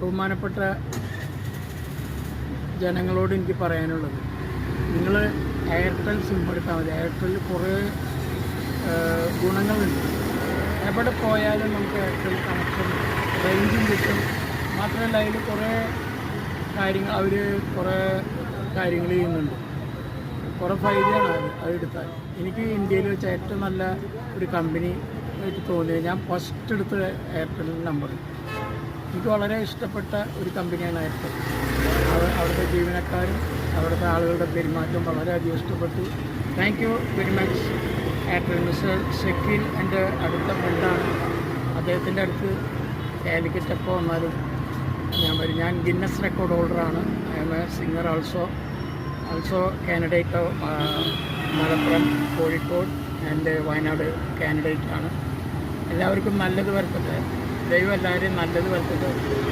ബഹുമാനപ്പെട്ട ജനങ്ങളോട് എനിക്ക് പറയാനുള്ളത്. നിങ്ങൾ എയർടെൽ സിം എടുത്താൽ മതി. എയർടെല്ലിൽ കുറേ ഗുണങ്ങളുണ്ട്. എവിടെ പോയാലും നമുക്ക് എയർടെൽ കണക്ഷൻ റേഞ്ചും കിട്ടും. മാത്രമല്ല അതിൽ കുറേ കാര്യങ്ങൾ അവർ കുറേ കാര്യങ്ങൾ ചെയ്യുന്നുണ്ട്. കുറേ ഫൈദയാണ് അത് അതെടുത്താൽ എനിക്ക് ഇന്ത്യയിൽ വെച്ച് ഏറ്റവും നല്ല ഒരു കമ്പനി ആയിട്ട് തോന്നിയത് ഞാൻ ഫസ്റ്റ് എടുത്ത എയർടെൽ നമ്പർ എനിക്ക് വളരെ ഇഷ്ടപ്പെട്ട ഒരു കമ്പനിയാണ് എയർടെൽ അവ അവിടുത്തെ ജീവനക്കാരും അവിടുത്തെ ആളുകളുടെ പെരുമാറ്റം വളരെയധികം ഇഷ്ടപ്പെട്ടു. Thank you very much Airtel Mister Shakeel എന്റെ അടുത്ത ഫ്രണ്ടാണ് അദ്ദേഹത്തിന്റെ അടുത്ത് കാലിക്കറ്റ് എപ്പോൾ വന്നാലും ഞാൻ വരും ഞാൻ Guinness record ഹോൾഡറാണ് I am a singer also also candidate Malappuram Kozhikode and Wayanad candidate ആണ്. എല്ലാവർക്കും നല്ലത് വരുത്തട്ടെ ദൈവം എല്ലാവരെയും നല്ലത് വരുത്തട്ടെ